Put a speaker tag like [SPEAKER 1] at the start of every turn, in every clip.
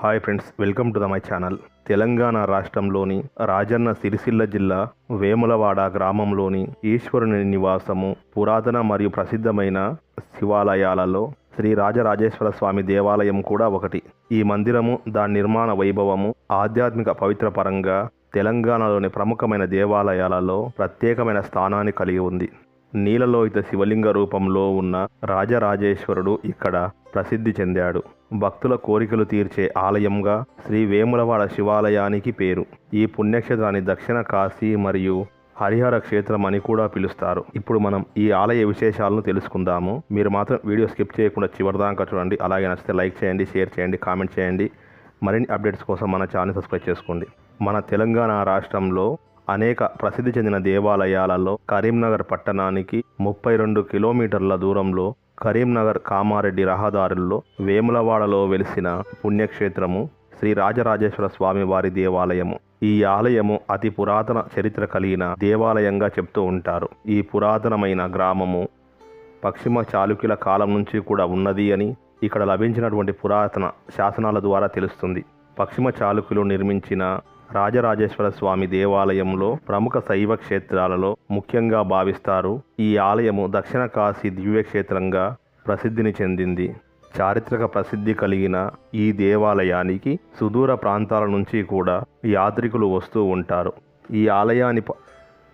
[SPEAKER 1] Hi friends welcome to the my channel. Telangana రాష్ట్రంలోని రాజన్న సిరిసిల్ల జిల్లా వేములవాడ గ్రామంలోని ఈశ్వరుని నివాసము పురాతన మరియు ప్రసిద్ధమైన శివాలయాలలో శ్రీ రాజరాజేశ్వర స్వామి దేవాలయం కూడా ఒకటి. ఈ మందిరము దాని నిర్మాణ వైభవము ఆధ్యాత్మిక పవిత్ర పరంగా తెలంగాణలోని ప్రముఖమైన దేవాలయాలలో ప్రత్యేకమైన స్థానాన్ని కలిగి ఉంది. నీలలోహిత శివలింగ రూపంలో ఉన్న రాజరాజేశ్వరుడు ఇక్కడ ప్రసిద్ధి చెందాడు. భక్తుల కోరికలు తీర్చే ఆలయంగా శ్రీ వేములవాడ శివాలయానికి పేరు. ఈ పుణ్యక్షేత్రాన్ని దక్షిణ కాశీ మరియు హరిహర క్షేత్రం అని కూడా పిలుస్తారు. ఇప్పుడు మనం ఈ ఆలయ విశేషాలను తెలుసుకుందాము. మీరు మాత్రం వీడియో స్కిప్ చేయకుండా చివరిదాకా చూడండి. అలాగే నచ్చితే లైక్ చేయండి షేర్ చేయండి కామెంట్ చేయండి. మరిన్ని అప్డేట్స్ కోసం మన ఛానల్ సబ్స్క్రైబ్ చేసుకోండి. మన తెలంగాణ రాష్ట్రంలో అనేక ప్రసిద్ధి చెందిన దేవాలయాలలో కరీంనగర్ పట్టణానికి ముప్పై రెండు కిలోమీటర్ల దూరంలో కరీంనగర్ కామారెడ్డి రహదారుల్లో వేములవాడలో వెలిసిన పుణ్యక్షేత్రము శ్రీ రాజరాజేశ్వర స్వామి వారి దేవాలయము. ఈ ఆలయము అతి పురాతన చరిత్ర కలిగిన దేవాలయంగా చెప్తూ ఉంటారు. ఈ పురాతనమైన గ్రామము పశ్చిమ చాళుక్యుల కాలం నుంచి కూడా ఉన్నది అని ఇక్కడ లభించినటువంటి పురాతన శాసనాల ద్వారా తెలుస్తుంది. పశ్చిమ చాళుక్యులు నిర్మించిన రాజరాజేశ్వర స్వామి దేవాలయంలో ప్రముఖ శైవ క్షేత్రాలలో ముఖ్యంగా భావిస్తారు. ఈ ఆలయము దక్షిణ కాశీ దివ్యక్షేత్రంగా ప్రసిద్ధిని చెందింది. చారిత్రక ప్రసిద్ధి కలిగిన ఈ దేవాలయానికి సుదూర ప్రాంతాల నుంచి కూడా యాత్రికులు వస్తూ ఉంటారు. ఈ ఆలయాన్ని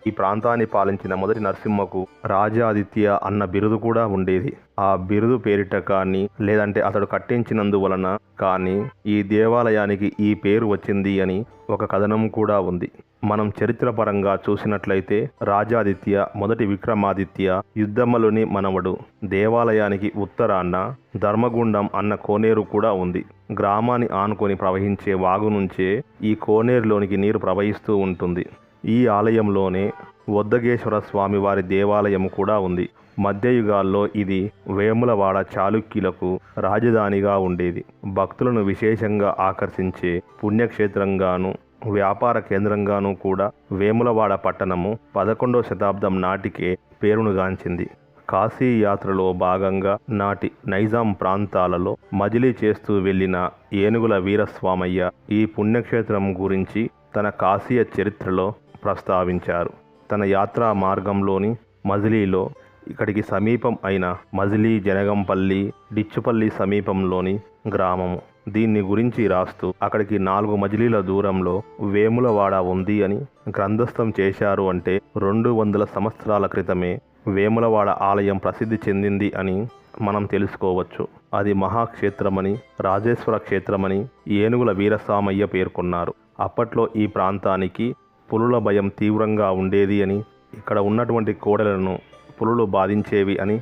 [SPEAKER 1] ఈ ప్రాంతాన్ని పాలించిన మొదటి నరసింహకు రాజాదిత్య అన్న బిరుదు కూడా ఉండేది. ఆ బిరుదు పేరిట కానీ లేదంటే అతడు కట్టించినందువలన కానీ ఈ దేవాలయానికి ఈ పేరు వచ్చింది అని ఒక కథనం కూడా ఉంది. మనం చరిత్రపరంగా చూసినట్లయితే రాజాదిత్య మొదటి విక్రమాదిత్య యుద్ధమ్మలుని మనవడు. దేవాలయానికి ఉత్తరాన్న ధర్మగుండం అన్న కోనేరు కూడా ఉంది. గ్రామాన్ని ఆనుకొని ప్రవహించే వాగు నుంచే ఈ కోనేరులోనికి నీరు ప్రవహిస్తూ ఉంటుంది. ఈ ఆలయంలోనే వద్దగేశ్వర స్వామి వారి దేవాలయం కూడా ఉంది. మధ్యయుగాల్లో ఇది వేములవాడ చాళుక్యులకు రాజధానిగా ఉండేది. భక్తులను విశేషంగా ఆకర్షించే పుణ్యక్షేత్రంగాను వ్యాపార కేంద్రంగాను కూడా వేములవాడ పట్టణము పదకొండవ శతాబ్దం నాటికే పేరునుగాంచింది. కాశీ యాత్రలో భాగంగా నాటి నైజాం ప్రాంతాలలో మజిలీ చేస్తూ వెళ్ళిన ఏనుగుల వీరస్వామయ్య ఈ పుణ్యక్షేత్రం గురించి తన కాశీయ చరిత్రలో ప్రస్తావించారు. తన యాత్రా మార్గంలోని మజిలీలో ఇక్కడికి సమీపం అయిన మజిలీ జనగంపల్లి డిచ్చుపల్లి సమీపంలోని గ్రామము. దీన్ని గురించి రాస్తూ అక్కడికి నాలుగు మజిలీల దూరంలో వేములవాడ ఉంది అని గ్రంథస్థం చేశారు అంటే రెండు వందల సంవత్సరాల క్రితమే వేములవాడ ఆలయం ప్రసిద్ధి చెందింది అని మనం తెలుసుకోవచ్చు. అది మహాక్షేత్రమని రాజేశ్వర క్షేత్రమని ఏనుగుల వీరస్వామయ్య పేర్కొన్నారు. అప్పట్లో ఈ ప్రాంతానికి పులుల భయం తీవ్రంగా ఉండేది అని ఇక్కడ ఉన్నటువంటి కోడలను పులులు బాధించేవి అని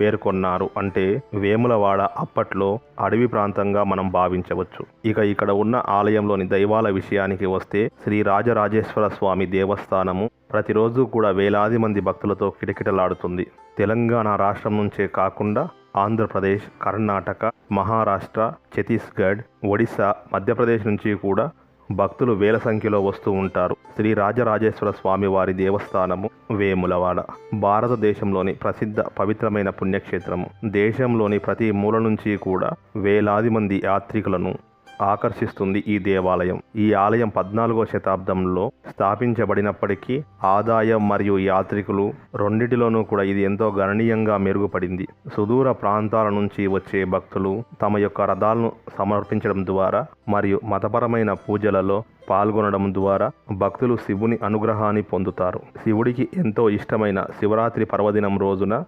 [SPEAKER 1] పేర్కొన్నారు. అంటే వేములవాడ అప్పట్లో అడవి ప్రాంతంగా మనం భావించవచ్చు. ఇక ఇక్కడ ఉన్న ఆలయంలోని దైవాల విషయానికి వస్తే శ్రీ రాజరాజేశ్వర స్వామి దేవస్థానము ప్రతిరోజు కూడా వేలాది మంది భక్తులతో కిటకిటలాడుతుంది. తెలంగాణ రాష్ట్రం నుంచే కాకుండా ఆంధ్రప్రదేశ్ కర్ణాటక మహారాష్ట్ర ఛత్తీస్గఢ్ ఒడిశా మధ్యప్రదేశ్ నుంచి కూడా భక్తులు వేల సంఖ్యలో వస్తూ ఉంటారు. శ్రీ రాజరాజేశ్వర స్వామి వారి దేవస్థానము వేములవాడ. భారతదేశంలోని ప్రసిద్ధ పవిత్రమైన పుణ్యక్షేత్రము. దేశంలోని ప్రతి మూల నుంచి కూడా వేలాది మంది యాత్రికులను ఆకర్షిస్తుంది ఈ దేవాలయం. ఈ ఆలయం పద్నాలుగో శతాబ్దంలో స్థాపించబడినప్పటికీ ఆదాయం మరియు యాత్రికులు రెండిటిలోనూ కూడా ఇది ఎంతో గణనీయంగా మెరుగుపడింది. సుదూర ప్రాంతాల నుంచి వచ్చే భక్తులు తమ యొక్క రథాలను సమర్పించడం ద్వారా మరియు మతపరమైన పూజలలో పాల్గొనడం ద్వారా భక్తులు శివుని అనుగ్రహాన్ని పొందుతారు. శివుడికి ఎంతో ఇష్టమైన శివరాత్రి పర్వదినం రోజున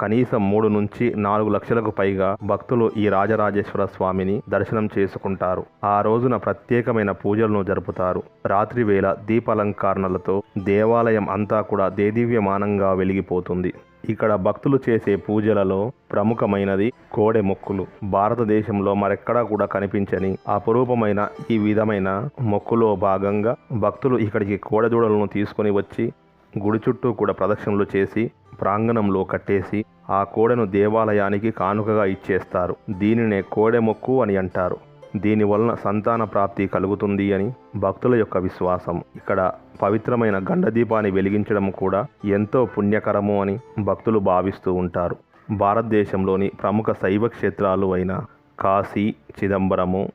[SPEAKER 1] కనీసం మూడు నుంచి నాలుగు లక్షలకు పైగా భక్తులు ఈ రాజరాజేశ్వర స్వామిని దర్శనం చేసుకుంటారు. ఆ రోజున ప్రత్యేకమైన పూజలను జరుపుతారు. రాత్రి వేళ దీపాలంకరణలతో దేవాలయం అంతా కూడా దేదీవ్యమానంగా వెలిగిపోతుంది. ఇక్కడ భక్తులు చేసే పూజలలో ప్రముఖమైనది కోడె మొక్కులు. భారతదేశంలో మరెక్కడా కూడా కనిపించని అపురూపమైన ఈ విధమైన మొక్కులో భాగంగా భక్తులు ఇక్కడికి కోడెదూడలను తీసుకొని వచ్చి గుడి చుట్టూ కూడా ప్రదక్షిణలు చేసి ప్రాంగణంలో కట్టేసి ఆ కోడెను దేవాలయానికి కానుకగా ఇచ్చేస్తారు. దీనినే కోడె మొక్కు అని అంటారు. దీనివలన సంతాన ప్రాప్తి కలుగుతుంది అని భక్తుల యొక్క విశ్వాసం. ఇక్కడ పవిత్రమైన గండదీపాన్ని వెలిగించడం కూడా ఎంతో పుణ్యకరము అని భక్తులు భావిస్తూ ఉంటారు. భారతదేశంలోని ప్రముఖ శైవ క్షేత్రాలు అయిన కాశీ చిదంబరము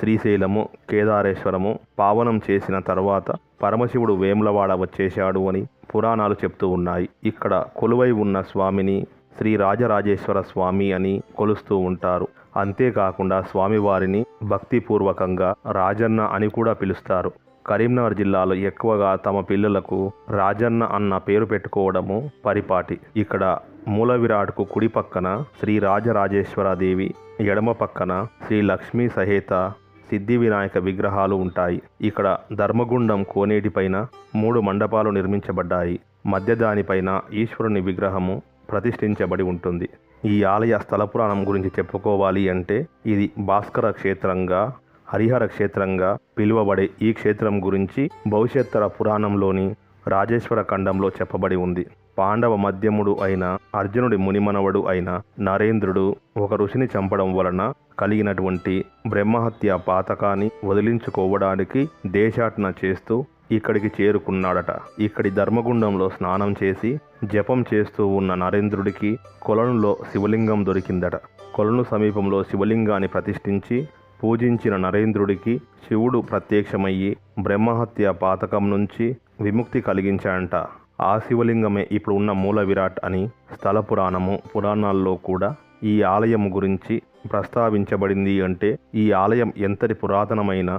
[SPEAKER 1] శ్రీశైలము కేదారేశ్వరము పావనం చేసిన తర్వాత పరమశివుడు వేములవాడ వచ్చేశాడు అని పురాణాలు చెప్తూ ఉన్నాయి. ఇక్కడ కొలువై ఉన్న స్వామిని శ్రీ రాజరాజేశ్వర స్వామి అని కొలుస్తూ ఉంటారు. అంతేకాకుండా స్వామివారిని భక్తిపూర్వకంగా రాజన్న అని కూడా పిలుస్తారు. కరీంనగర్ జిల్లాలో ఎక్కువగా తమ పిల్లలకు రాజన్న అన్న పేరు పెట్టుకోవడము పరిపాటి. ఇక్కడ మూల విరాట్కు కుడి పక్కన శ్రీ రాజరాజేశ్వరదేవి ఎడమ పక్కన శ్రీ లక్ష్మీ సహేత సిద్ధి వినాయక విగ్రహాలు ఉంటాయి. ఇక్కడ ధర్మగుండం కోనేటిపైన మూడు మండపాలు నిర్మించబడ్డాయి. మధ్య దానిపైన ఈశ్వరుని విగ్రహము ప్రతిష్ఠించబడి ఉంటుంది. ఈ ఆలయ స్థల పురాణం గురించి చెప్పుకోవాలి అంటే ఇది భాస్కర క్షేత్రంగా హరిహర క్షేత్రంగా పిలువబడే ఈ క్షేత్రం గురించి భవిష్యత్తర పురాణంలోని రాజేశ్వర ఖండంలో చెప్పబడి ఉంది. పాండవ మధ్యముడు అయిన అర్జునుడి మునిమనవడు అయిన నరేంద్రుడు ఒక ఋషిని చంపడం వలన కలిగినటువంటి బ్రహ్మహత్య పాతకాన్ని వదిలించుకోవడానికి దేశాటన చేస్తూ ఇక్కడికి చేరుకున్నాడట. ఇక్కడి ధర్మగుండంలో స్నానం చేసి జపం చేస్తూ ఉన్న నరేంద్రుడికి కొలనులో శివలింగం దొరికిందట. కొలను సమీపంలో శివలింగాన్ని ప్రతిష్ఠించి పూజించిన నరేంద్రుడికి శివుడు ప్రత్యక్షమయ్యి బ్రహ్మహత్య పాతకం నుంచి విముక్తి కలిగించాడంట. ఆ శివలింగమే ఇప్పుడు ఉన్న మూల విరాట్ అని స్థల పురాణము పురాణాల్లో కూడా ఈ ఆలయం గురించి ప్రస్తావించబడింది అంటే ఈ ఆలయం ఎంతటి పురాతనమైన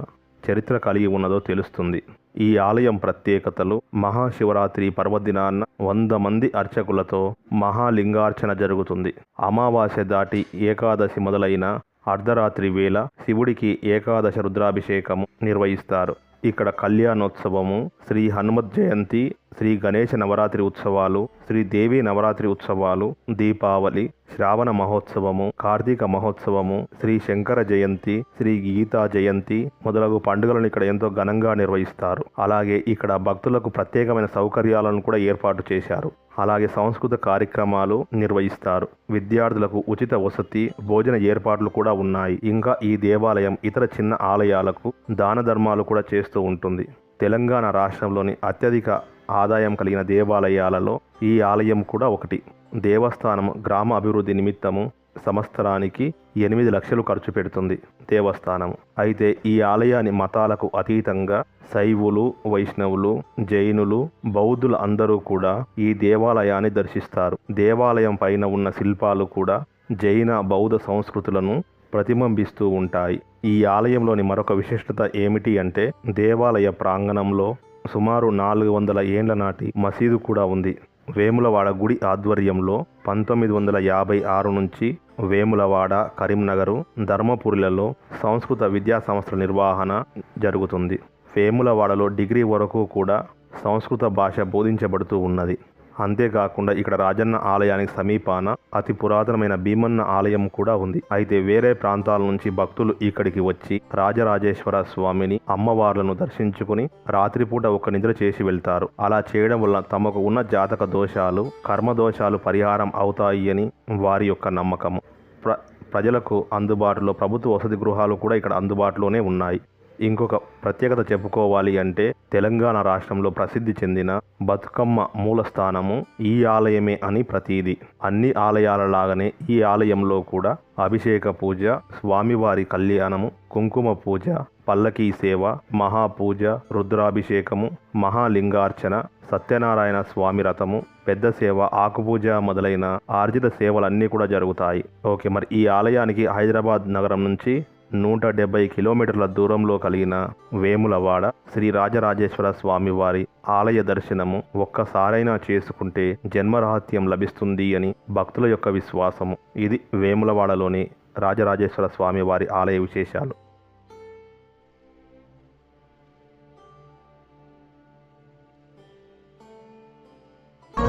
[SPEAKER 1] చరిత్ర కలిగి ఉన్నదో తెలుస్తుంది. ఈ ఆలయం ప్రత్యేకతలు మహాశివరాత్రి పర్వదినాన్న వంద మంది అర్చకులతో మహాలింగార్చన జరుగుతుంది. అమావాస్య దాటి ఏకాదశి మొదలైన అర్ధరాత్రి వేళ శివుడికి ఏకాదశ రుద్రాభిషేకము నిర్వహిస్తారు. ఇక్కడ కళ్యాణోత్సవము శ్రీ హనుమత్ జయంతి శ్రీ గణేష నవరాత్రి ఉత్సవాలు శ్రీ దేవి నవరాత్రి ఉత్సవాలు దీపావళి శ్రావణ మహోత్సవము కార్తీక మహోత్సవము శ్రీ శంకర జయంతి శ్రీ గీతా జయంతి మొదలగు పండుగలను ఇక్కడ ఎంతో ఘనంగా నిర్వహిస్తారు. అలాగే ఇక్కడ భక్తులకు ప్రత్యేకమైన సౌకర్యాలను కూడా ఏర్పాటు చేశారు. అలాగే సంస్కృత కార్యక్రమాలు నిర్వహిస్తారు. విద్యార్థులకు ఉచిత వసతి భోజన ఏర్పాట్లు కూడా ఉన్నాయి. ఇంకా ఈ దేవాలయం ఇతర చిన్న ఆలయాలకు దాన ధర్మాలు కూడా చేస్తూ ఉంటుంది. తెలంగాణ రాష్ట్రంలోని అత్యధిక ఆదాయం కలిగిన దేవాలయాలలో ఈ ఆలయం కూడా ఒకటి. దేవస్థానం గ్రామ అభివృద్ధి నిమిత్తము సంవత్సరానికి ఎనిమిది లక్షలు ఖర్చు పెడుతుంది దేవస్థానం. అయితే ఈ ఆలయాన్ని మతాలకు అతీతంగా శైవులు వైష్ణవులు జైనులు బౌద్ధులు అందరూ కూడా ఈ దేవాలయాన్ని దర్శిస్తారు. దేవాలయం పైన ఉన్న శిల్పాలు కూడా జైన బౌద్ధ సంస్కృతులను ప్రతిబింబిస్తూ ఉంటాయి. ఈ ఆలయంలోని మరొక విశిష్టత ఏమిటి అంటే దేవాలయ ప్రాంగణంలో సుమారు నాలుగు వందల ఏండ్ల నాటి మసీదు కూడా ఉంది. వేములవాడ గుడి ఆధ్వర్యంలో పంతొమ్మిది వందల యాభై ఆరు నుంచి వేములవాడ కరీంనగరు ధర్మపురిలలో సంస్కృత విద్యా సంస్థల నిర్వహణ జరుగుతుంది. వేములవాడలో డిగ్రీ వరకు కూడా సంస్కృత భాష బోధించబడుతూ ఉన్నది. అంతేకాకుండా ఇక్కడ రాజన్న ఆలయానికి సమీపాన అతి పురాతనమైన భీమన్న ఆలయం కూడా ఉంది. అయితే వేరే ప్రాంతాల నుంచి భక్తులు ఇక్కడికి వచ్చి రాజరాజేశ్వర స్వామిని అమ్మవార్లను దర్శించుకుని రాత్రిపూట ఒక నిద్ర చేసి వెళ్తారు. అలా చేయడం వల్ల తమకు ఉన్న జాతక దోషాలు కర్మ దోషాలు పరిహారం అవుతాయి అని వారి యొక్క నమ్మకము. ప్ర ప్రజలకు అందుబాటులో ప్రభుత్వ వసతి గృహాలు కూడా ఇక్కడ అందుబాటులోనే ఉన్నాయి. ఇంకొక ప్రత్యేకత చెప్పుకోవాలి అంటే తెలంగాణ రాష్ట్రంలో ప్రసిద్ధి చెందిన బతుకమ్మ మూల స్థానము ఈ ఆలయమే అని ప్రతీది. అన్ని ఆలయాల లాగానే ఈ ఆలయంలో కూడా అభిషేక పూజ స్వామివారి కళ్యాణము కుంకుమ పూజ పల్లకీ సేవ మహాపూజ రుద్రాభిషేకము మహాలింగార్చన సత్యనారాయణ స్వామి రథము పెద్ద సేవ ఆకుపూజ మొదలైన ఆర్జిత సేవలన్నీ కూడా జరుగుతాయి. ఓకే మరి ఈ ఆలయానికి హైదరాబాద్ నగరం నుంచి నూట డెబ్బై కిలోమీటర్ల దూరంలో కలిగిన వేములవాడ శ్రీ రాజరాజేశ్వర స్వామివారి ఆలయ దర్శనము ఒక్కసారైనా చేసుకుంటే జన్మరహత్యం లభిస్తుంది అని భక్తుల యొక్క విశ్వాసము. ఇది వేములవాడలోని రాజరాజేశ్వర స్వామివారి ఆలయ విశేషాలు.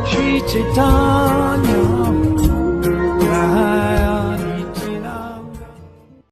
[SPEAKER 2] Sri Chaitanya